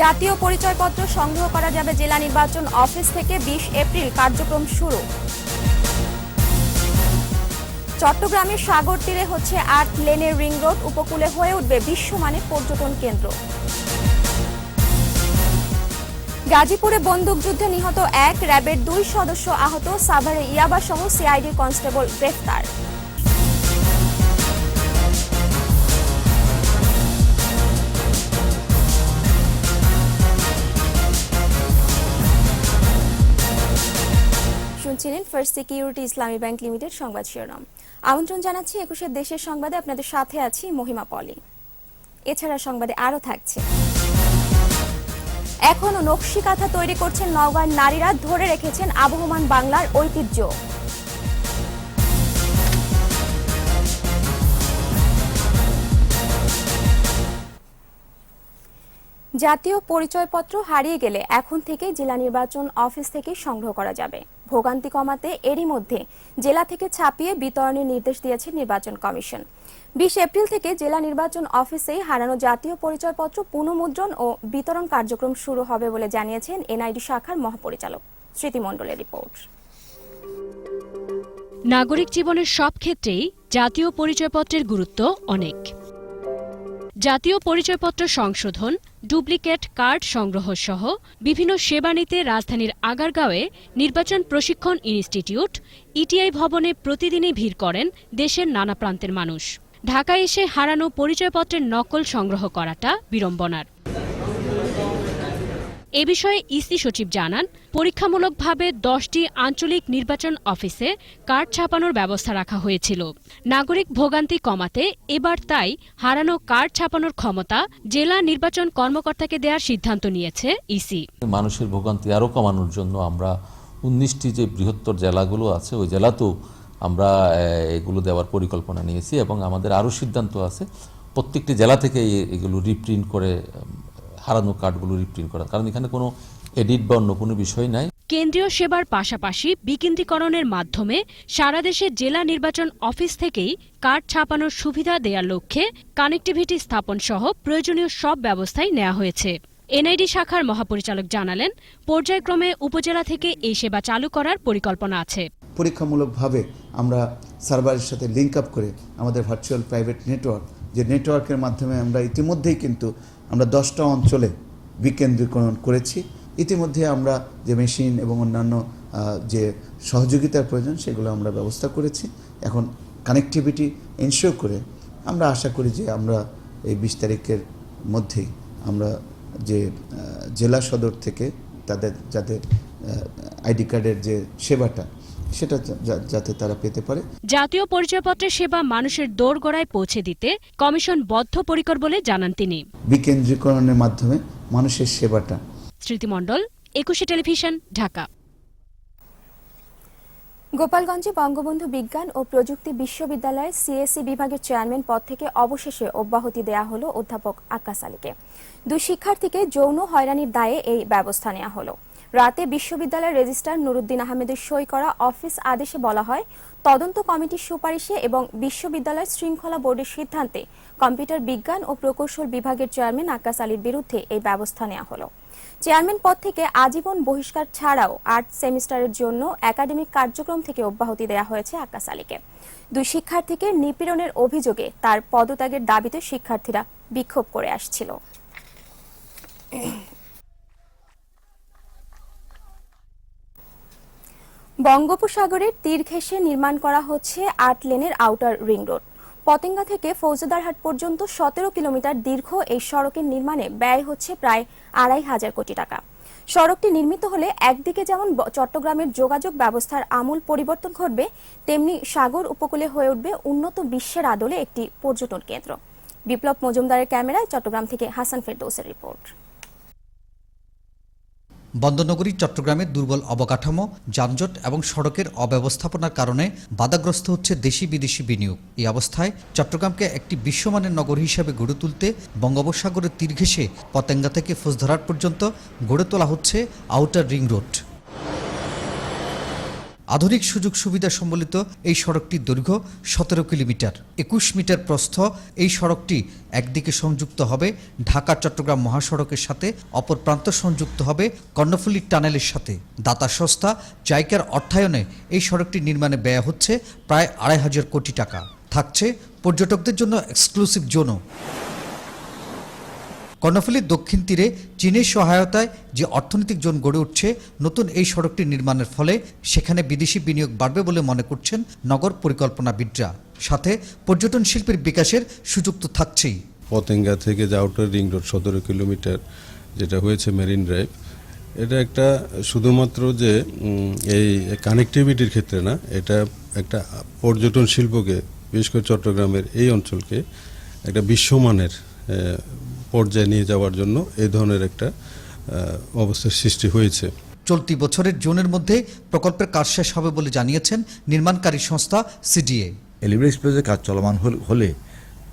জাতীয় পরিচয়পত্র সংগ্রহ করা যাবে জেলা নির্বাচন অফিস থেকে বিশ এপ্রিল কার্যক্রম শুরু। চট্টগ্রামের সাগর তীরে হচ্ছে আট লেনের রিং রোড, উপকূলে হয়ে উঠবে বিশ্বমানের পর্যটন কেন্দ্র। গাজীপুরে বন্দুকযুদ্ধে নিহত এক র্যাবের দুই সদস্য আহত সাভারে ইয়াবাসহ সিআইডি কনস্টেবল গ্রেফতার। শুনছিলেন first security Islami bank limited সংবাদ শিরোনাম। আমন্ত্রণ জানাচ্ছি একুশের দেশের সংবাদে। আপনাদের সাথে আছি মহিমা পলি। এছাড়া সংবাদে আরও থাকছে। এখনও নকশি কাঁথা তৈরি করছেন নওগাঁর নারীরা। ধরে রেখেছেন আবহমান বাংলার ঐতিহ্য। জাতীয় পরিচয়পত্র হারিয়ে গেলে এখন থেকে জেলা নির্বাচন অফিস থেকে সংগ্রহ করা যাবে। ভোগান্তি কমাতে এরই মধ্যে জেলা থেকে ছাপিয়ে বিতরণের নির্দেশ দিয়েছে নির্বাচন কমিশন। বিশ এপ্রিল থেকে জেলা নির্বাচন অফিসে হারানো জাতীয় পরিচয়পত্র, পুনঃমুদ্রণ ও বিতরণ কার্যক্রম শুরু হবে বলে জানিয়েছেন এনআইডি শাখার মহাপরিচালক স্মৃতিমণ্ডলের রিপোর্ট। নাগরিক জীবনের সব ক্ষেত্রেই জাতীয় পরিচয়পত্রের গুরুত্ব অনেক। জাতীয় পরিচয়পত্র সংশোধন, ডুপ্লিকেট কার্ড সংগ্রহ সহ বিভিন্ন সেবা নিতে রাজধানীর আগারগাঁওয়ে নির্বাচন প্রশিক্ষণ ইনস্টিটিউট, ইটিআই ভবনে প্রতিদিনই ভিড় করেন দেশের নানা প্রান্তের মানুষ। ঢাকায় এসে হারানো পরিচয়পত্রের নকল সংগ্রহ করাটা বিড়ম্বনার। এ বিষয়ে ইসি সচিব জানান, পরীক্ষামূলকভাবে দশটি আঞ্চলিক নির্বাচন অফিসে কার্ড ছাপানোর ব্যবস্থা রাখা হয়েছিল। নাগরিক ভোগান্তি কমাতে এবার তাই হারানো কার্ড ছাপানোর ক্ষমতা জেলা নির্বাচন কর্মকর্তাকে দেওয়ার সিদ্ধান্ত নিয়েছে ইসি। মানুষের ভোগান্তি আরও কমানোর জন্য আমরা উনিশটি যে বৃহত্তর জেলাগুলো আছে, ওই জেলাতেও আমরা এগুলো দেওয়ার পরিকল্পনা নিয়েছি এবং আমাদের আরও সিদ্ধান্ত আছে। প্রত্যেকটি জেলা থেকে এগুলো রিপ্রিন্ট করে হারানো কার্ডগুলো রিপ্রিন্ট করা। কারণ এখানে কোনো এডিট বা অন্য কোনো বিষয় নাই। কেন্দ্রীয় সেবার পাশাপাশি বিকেন্দ্রীকরণের মাধ্যমে সারা দেশে জেলা নির্বাচন অফিস থেকেই কার্ড ছাপানোর সুবিধা দেওয়ার লক্ষ্যে কানেক্টিভিটি স্থাপন সহ প্রয়োজনীয় সব ব্যবস্থাই নেওয়া হয়েছে। এনআইডি শাখার মহাপরিচালক জানালেন পর্যায়ক্রমে উপজেলা থেকে এই সেবা চালু করার পরিকল্পনা আছে। পরীক্ষামূলকভাবে আমরা সার্ভারের সাথে লিঙ্ক আপ করে আমাদের ভার্চুয়াল প্রাইভেট নেটওয়ার্ক যে নেটওয়ার্কের মাধ্যমে আমরা ইতিমধ্যেই কিন্তু আমরা দশটা অঞ্চলে বিকেন্দ্রীকরণ করেছি। ইতিমধ্যে আমরা যে মেশিন এবং অন্যান্য যে সহযোগিতার প্রয়োজন, সেগুলো আমরা ব্যবস্থা করেছি। এখন কানেক্টিভিটি এনশিওর করে আমরা আশা করি যে আমরা এই বিশ তারিখের মধ্যেই আমরা যে জেলা সদর থেকে তাদের, যাদের আইডি কার্ডের যে সেবাটা সেটা যাতে তারা পেতে পারে। জাতীয় পরিচয়পত্রের সেবা মানুষের দোরগোড়ায় পৌঁছে দিতে কমিশন বদ্ধপরিকর বলে জানান তিনি। বিকেন্দ্রীকরণের মাধ্যমে মানুষের সেবাটা। স্মৃতিমণ্ডল একুশে টেলিভিশন ঢাকা। গোপালগঞ্জে বঙ্গবন্ধু বিজ্ঞান ও প্রযুক্তি বিশ্ববিদ্যালয়ের সিএসসি বিভাগের চেয়ারম্যান পদ থেকে অবশেষে অব্যাহতি দেয়া হলো অধ্যাপক আক্কাস আলীকে। দুই শিক্ষার্থীকে যৌন হয়রানির দায়ে এই ব্যবস্থা নেওয়া হলো। রাতে বিশ্ববিদ্যালয়ের রেজিস্ট্রার নুরুদ্দিন আহমেদের সই করা অফিস আদেশে বলা হয়, তদন্ত কমিটির সুপারিশে এবং বিশ্ববিদ্যালয়ের শৃঙ্খলা বোর্ডের সিদ্ধান্তে কম্পিউটার বিজ্ঞান ও প্রকৌশল বিভাগের চেয়ারম্যান আক্কাস আলীর বিরুদ্ধে এই ব্যবস্থা নেওয়া হলো। চেয়ারম্যান পদ থেকে আজীবন বহিষ্কার ছাড়াও আট সেমিস্টারের জন্য একাডেমিক কার্যক্রম থেকে অব্যাহতি দেওয়া হয়েছে আকাশ আলীকে। দুই শিক্ষার্থীকে নিপীড়নের অভিযোগে তার পদত্যাগের দাবিতে শিক্ষার্থীরা বিক্ষোভ করে আসছিল। বঙ্গোপসাগরের তীর ঘেঁষে নির্মাণ করা হচ্ছে আট লেনের আউটার রিং রোড। পতেঙ্গা থেকে ফৌজদারহাট পর্যন্ত সতেরো কিলোমিটার দীর্ঘ এই সড়কের নির্মাণে ব্যয় হচ্ছে প্রায় আড়াই হাজার কোটি টাকা। সড়কটি নির্মিত হলে একদিকে যেমন চট্টগ্রামের যোগাযোগ ব্যবস্থার আমূল পরিবর্তন ঘটবে, তেমনি সাগর উপকূলে হয়ে উঠবে উন্নত বিশ্বের আদলে একটি পর্যটন কেন্দ্র। বিপ্লব মজুমদারের ক্যামেরায় চট্টগ্রাম থেকে হাসান ফেরদৌসের রিপোর্ট। বন্দরনগরী চট্টগ্রামের দুর্বল অবকাঠামো, যানজট এবং সড়কের অব্যবস্থাপনার কারণে বাধাগ্রস্ত হচ্ছে দেশি বিদেশি বিনিয়োগ। এই অবস্থায় চট্টগ্রামকে একটি বিশ্বমানের নগর হিসেবে গড়ে তুলতে বঙ্গোপসাগরের তীর ঘেঁষে পতেঙ্গা থেকে ফুসধরার পর্যন্ত গড়ে তোলা হচ্ছে আউটার রিং রোড আধুনিক সুযোগ সুবিধা সম্বলিত এই সড়কটির দৈর্ঘ্য সতেরো কিলোমিটার। একুশ মিটার প্রস্থ, এই সড়কটি একদিকে সংযুক্ত হবে ঢাকা, চট্টগ্রাম মহাসড়কের সাথে, অপর প্রান্ত সংযুক্ত হবে কর্ণফুলী টানেলের সাথে। দাতা সংস্থা জাইকার অর্থায়নে এই সড়কটি নির্মাণে ব্যয় হচ্ছে প্রায় আড়াই হাজার কোটি টাকা। থাকছে পর্যটকদের জন্য এক্সক্লুসিভ জোনও কর্ণফুলীর দক্ষিণ তীরে চীনের সহায়তায় যে অর্থনৈতিক জোন গড়ে উঠছে, নতুন এই সড়কটি নির্মাণের ফলে সেখানে বিদেশি বিনিয়োগ বাড়বে বলে মনে করছেন নগর পরিকল্পনাবিদরা। সাথে পর্যটন শিল্পের বিকাশের সুযোগ তো থাকছেই। পতেঙ্গা থেকে যে আউটার রিং রোড সতেরো কিলোমিটার যেটা হয়েছে মেরিন ড্রাইভ এটা একটা শুধুমাত্র যে এই কানেক্টিভিটির ক্ষেত্রে না, এটা একটা পর্যটন শিল্পকে, বিশেষ করে চট্টগ্রামের এই অঞ্চলকে একটা বিশ্বমানের পর্যায়ে নিয়ে যাওয়ার জন্য এই ধরনের একটা অবস্থার সৃষ্টি হয়েছে। চলতি বছরের জুনের মধ্যে প্রকল্পের কাজ শেষ হবে বলে জানিয়েছেন নির্মাণকারী সংস্থা সিডিএ। এলিভেট এক্সপ্রেসের কাজ চলমান হল- হলে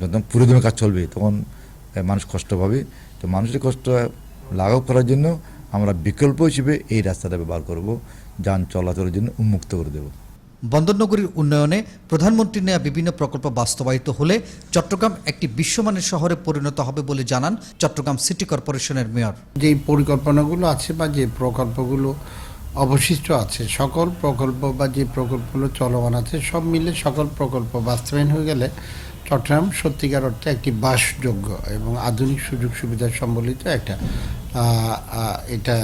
যখন পুরোদমে কাজ চলবে তখন মানুষ কষ্ট পাবে। তো মানুষের কষ্ট লাঘব করার জন্য আমরা বিকল্প হিসেবে এই রাস্তাটা ব্যবহার করব যান চলাচলের জন্য উন্মুক্ত করে দেবো। বন্দরনগরীর উন্নয়নে প্রধানমন্ত্রীর নেওয়া বিভিন্ন প্রকল্প বাস্তবায়িত হলে চট্টগ্রাম একটি বিশ্বমানের শহরে পরিণত হবে বলে জানান চট্টগ্রাম সিটি কর্পোরেশনের মেয়র। যেই পরিকল্পনাগুলো আছে বা যে প্রকল্পগুলো অবশিষ্ট আছে, সকল প্রকল্প বা যে প্রকল্পগুলো চলমান আছে, সব মিলে সকল প্রকল্প বাস্তবায়ন হয়ে গেলে চট্টগ্রাম সত্যিকার অর্থে একটি বাসযোগ্য এবং আধুনিক সুযোগ সুবিধা সম্বলিত একটা এটা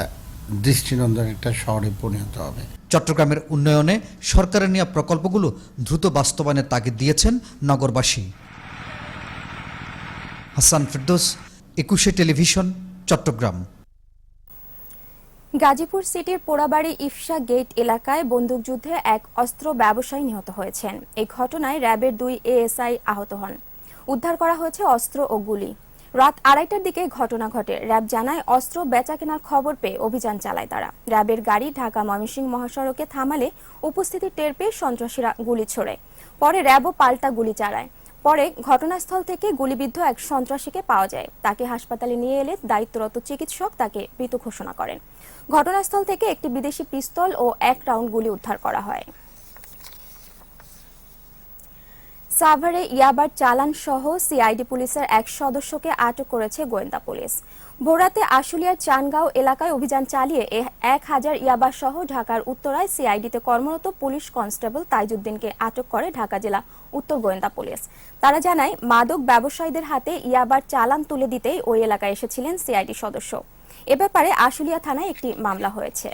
দৃষ্টিনন্দন একটা শহরে পরিণত হবে। চট্টগ্রামের উন্নয়নে সরকারের নেওয়া প্রকল্পগুলো দ্রুত বাস্তবায়নের তাগিদ দিয়েছেন নগরবাসী। হাসান ফেরদোস, একুশে টেলিভিশন, চট্টগ্রাম। গাজীপুর সিটির পোড়াবাড়ি ইফসা গেট এলাকায় বন্দুকযুদ্ধে এক অস্ত্র ব্যবসায়ী নিহত হয়েছেন। এই ঘটনায় র্যাবের দুই এএসআই আহত হন। উদ্ধার করা হয়েছে অস্ত্র ও গুলি। রাত আড়াইটার দিকে ঘটনা ঘটে। র্যাব জানায়, অস্ত্র বেচা কেনার খবর পেয়ে অভিযান চালায় তারা। র্যাবের গাড়ি ঢাকা ময়মনসিংহ মহাসড়কে থামালে উপস্থিতি টের পেয়ে সন্ত্রাসীরা গুলি ছোড়ে। পরে র্যাবও পাল্টা গুলি চালায়। পরে ঘটনাস্থল থেকে গুলিবিদ্ধ এক সন্ত্রাসীকে পাওয়া যায়। তাকে হাসপাতালে নিয়ে এলে দায়িত্বরত চিকিৎসক তাকে মৃত ঘোষণা করেন। ঘটনাস্থল থেকে একটি বিদেশি পিস্তল ও এক রাউন্ড গুলি উদ্ধার করা হয়। সাভারে ইয়াবার চালান সহ সিআইডি পুলিশের এক সদস্যকে আটক করেছে গোয়েন্দা পুলিশ। ভোরাতে আশুলিয়ার চানগাঁও এলাকায় অভিযান চালিয়ে এক হাজার ইয়াবা সহ ঢাকার উত্তরায় সিআইডিতে কর্মরত পুলিশ কনস্টেবল তাইজুদ্দিনকে আটক করে ঢাকা জেলা উত্তর গোয়েন্দা পুলিশ। তারা জানায়, মাদক ব্যবসায়ীদের হাতে ইয়াবার চালান তুলে দিতেই ওই এলাকায় এসেছিলেন সিআইডি সদস্য। এ ব্যাপারে আশুলিয়া থানায় একটি মামলা হয়েছে।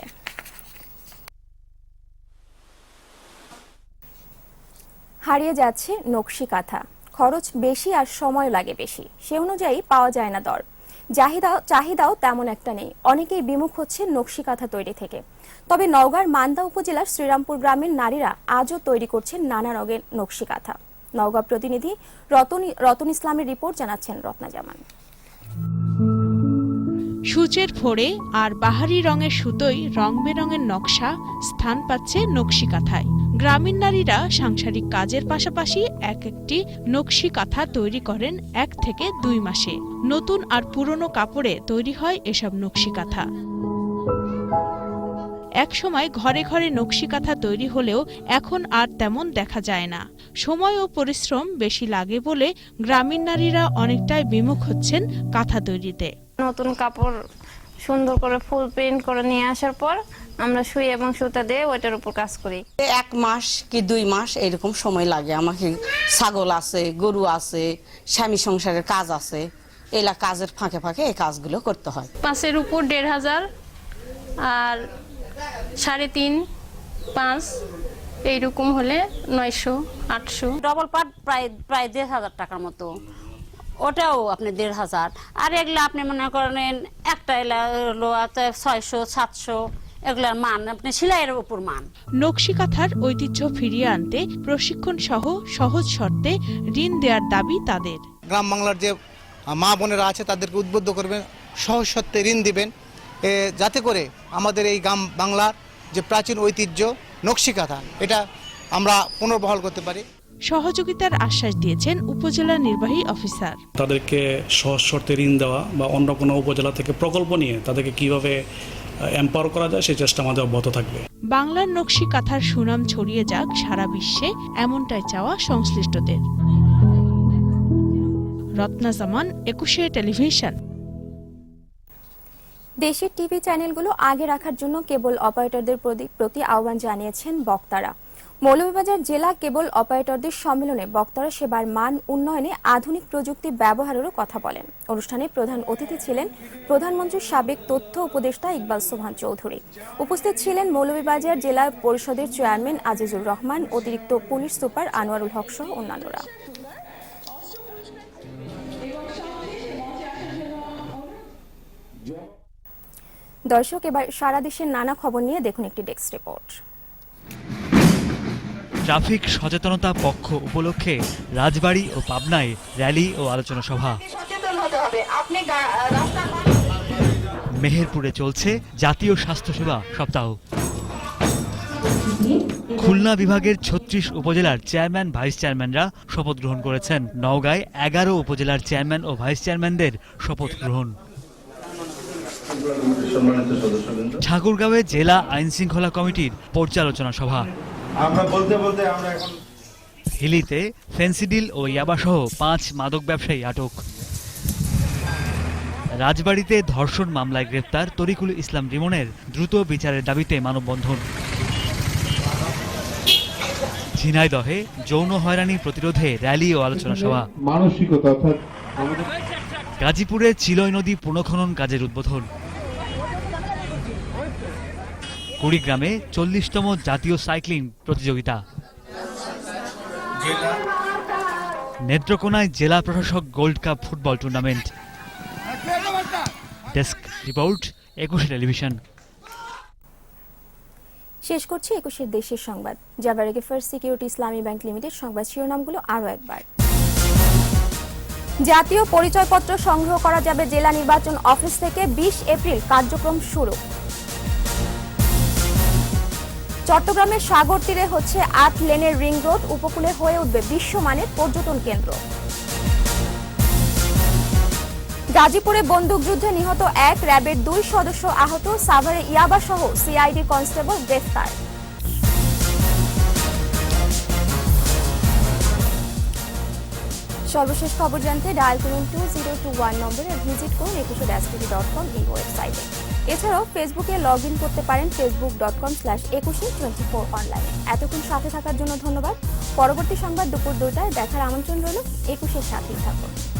হারিয়ে যাচ্ছে নকশি কাঁথা। খরচ বেশি আর সময় লাগে বেশি। সে অনুযায়ী পাওয়া যায় না দর। চাহিদা চাহিদাও তেমন একটা নেই। অনেকেই বিমুখ হচ্ছে নকশি কাঁথা তৈরি থেকে। তবে নওগাঁর মান্দা উপজেলার শ্রীরামপুর গ্রামের নারীরা আজও তৈরি করছেন নানা রঙের নকশি কাঁথা। নওগাঁ প্রতিনিধি রতন রতন ইসলামের রিপোর্ট জানাচ্ছেন রত্না জামান। সূচের ফোড়ে আর বাহারি রঙের সুতোয় রং বেরঙের নকশা স্থান পাচ্ছে নকশি কাঁথায়। গ্রামীণ নারীরা সাংসারিক কাজের পাশাপাশি এক একটি নকশি কাঁথা তৈরি করেন এক থেকে দুই মাসে। নতুন আর পুরনো কাপড়ে তৈরি হয় এসব নকশি কাঁথা। একসময় ঘরে ঘরে নকশি কাঁথা তৈরি হলেও এখন আর তেমন দেখা যায় না। সময় ও পরিশ্রম বেশি লাগে বলে গ্রামীণ নারীরা অনেকটাই বিমুখ হচ্ছেন কাঁথা তৈরিতে। নতুন কাপড় সুন্দর করে ফুল প্রিন্ট করে নিয়ে আসার পর আমরা সুই এবং সুতা দিয়ে ওইটার উপর কাজ করি। এক মাস কি দুই মাস এরকম সময় লাগে। আমাকে ছাগল আছে গরু আছে স্বামী সংসারের কাজ আছে। এলা কাজের ফাঁকে ফাঁকে এই কাজগুলো করতে হয়। পাঁচের উপর দেড় হাজার আর সাড়ে তিন পাঁচ এইরকম হলে নয়শো আটশো। ডবল পাট প্রায় প্রায় দেড় হাজার টাকার মতো। ওটাও আপনি দেড় হাজার। আর এগুলো আপনি মনে করেন একটা এলা হলো ছয়শো সাতশো। এগুলার মান আপনি সেলাইয়ের উপর মান। নকশি কাঁথার ঐতিহ্য ফিরিয়ে আনতে প্রশিক্ষণ সহ সহজ শর্তে ঋণ দেওয়ার দাবি তাদের। গ্রাম বাংলার যে মা বোনেরা আছে তাদেরকে উদ্বুদ্ধ করবেন সহজ সত্ত্বে ঋণ দিবেন। এ, যাতে করে আমাদের এই গ্রাম বাংলার যে প্রাচীন ঐতিহ্য নকশিকাথা এটা আমরা পুনর্বহাল করতে পারি। সহযোগিতার আশ্বাস দিয়েছেন উপজেলা নির্বাহী অফিসার। তাদেরকে সহজ শর্তে ঋণ দেওয়া বা অন্য কোনো উপজেলা থেকে প্রকল্প নিয়ে তাদেরকে কীভাবে এম্পাওয়ার করা যায় সেই চেষ্টা আমাদের অব্যাহত থাকবে। বাংলার নকশি কাঁথার সুনাম ছড়িয়ে যাক সারা বিশ্বে এমনটাই চাওয়া সংশ্লিষ্টদের। রত্না জামান একুশে টেলিভিশন। দেশের টিভি চ্যানেলগুলো আগে রাখার জন্য কেবল অপারেটরদের প্রতি- প্রতি আহ্বান জানিয়েছেন বক্তারা। মৌলভীবাজার জেলা কেবল অপারেটরদের সম্মেলনে বক্তারা সেবার মান উন্নয়নে আধুনিক প্রযুক্তি ব্যবহারেরও কথা বলেন। অনুষ্ঠানে প্রধান অতিথি ছিলেন প্রধানমন্ত্রীর সাবেক তথ্য উপদেষ্টা ইকবাল সোহান চৌধুরী। উপস্থিত ছিলেন মৌলভীবাজার জেলা পরিষদের চেয়ারম্যান আজিজুর রহমান, অতিরিক্ত পুলিশ সুপার আনোয়ারুল হক সহ অন্যান্যরা। দর্শক, এবার সারা দেশের নানা খবর নিয়ে দেখুন একটি ডেস্ক রিপোর্ট। ট্রাফিক সচেতনতা পক্ষ উপলক্ষে রাজবাড়ী ও পাবনায় র্যালি ও আলোচনা সভা। মেহেরপুরে চলছে জাতীয় স্বাস্থ্যসেবা সপ্তাহ। খুলনা বিভাগের ছত্রিশ উপজেলার চেয়ারম্যান ভাইস চেয়ারম্যানরা শপথ গ্রহণ করেছেন। নওগাঁয় এগারো উপজেলার চেয়ারম্যান ও ভাইস চেয়ারম্যানদের শপথ গ্রহণ। ঠাকুরগাঁওয়ে জেলা আইন শৃঙ্খলা কমিটির পর্যালোচনা সভা। আমরা বলতে বলতে আমরা এখন হিলিতে ফেন্সিডিল ও ইয়াবাসহ পাঁচ মাদক ব্যবসায়ী আটক। রাজবাড়িতে ধর্ষণ মামলায় গ্রেপ্তার তরিকুল ইসলাম রিমনের দ্রুত বিচারের দাবিতে মানববন্ধন। ঝিনাইদহে যৌন হয়রানি প্রতিরোধে র্যালি ও আলোচনা সভা। মানসিকতা অর্থাৎ গাজীপুরে চিলই নদী পুনঃখনন কাজের উদ্বোধন। কুড়িগ্রামে চল্লিশতম জাতীয় সাইক্লিং প্রতিযোগিতা। নেত্রকোনায় জেলা প্রশাসক gold cup football tournament. Desk report, Ekushey television. শেষ করছি একুশের দেশের সংবাদ। যাবার আগে first security Islami bank limited সংবাদ শিরোনামগুলো আরও একবার। জাতীয় পরিচয়পত্র সংগ্রহ করা যাবে জেলা নির্বাচন অফিস থেকে বিশ এপ্রিল কার্যক্রম শুরু। চট্টগ্রামের সাগর তীরে হচ্ছে আট লেনের রিং রোড, উপকূলে হয়ে উঠবে বিশ্বমানের পর্যটন কেন্দ্র। গাজীপুরে বন্দুকযুদ্ধে নিহত এক র্যাবের দুই সদস্য আহত, সাভারে ইয়াবা সহ সিআইডি কনস্টেবল গ্রেফতার। সর্বশেষ খবর জানতে ডায়াল করুন টু জিরো টু ওয়ান নম্বরে, ভিজিট করুন একুশে ড্যাশটিভি ডট কম এই ওয়েবসাইটে। এছাড়াও ফেসবুকে লগ ইন করতে পারেন Facebook dot com slash Ekushey twenty four online এতক্ষণ সাথে থাকার জন্য ধন্যবাদ। পরবর্তী সংবাদ দুপুর দুটায় দেখার আমন্ত্রণ রইল একুশের সাথেই থাকুন।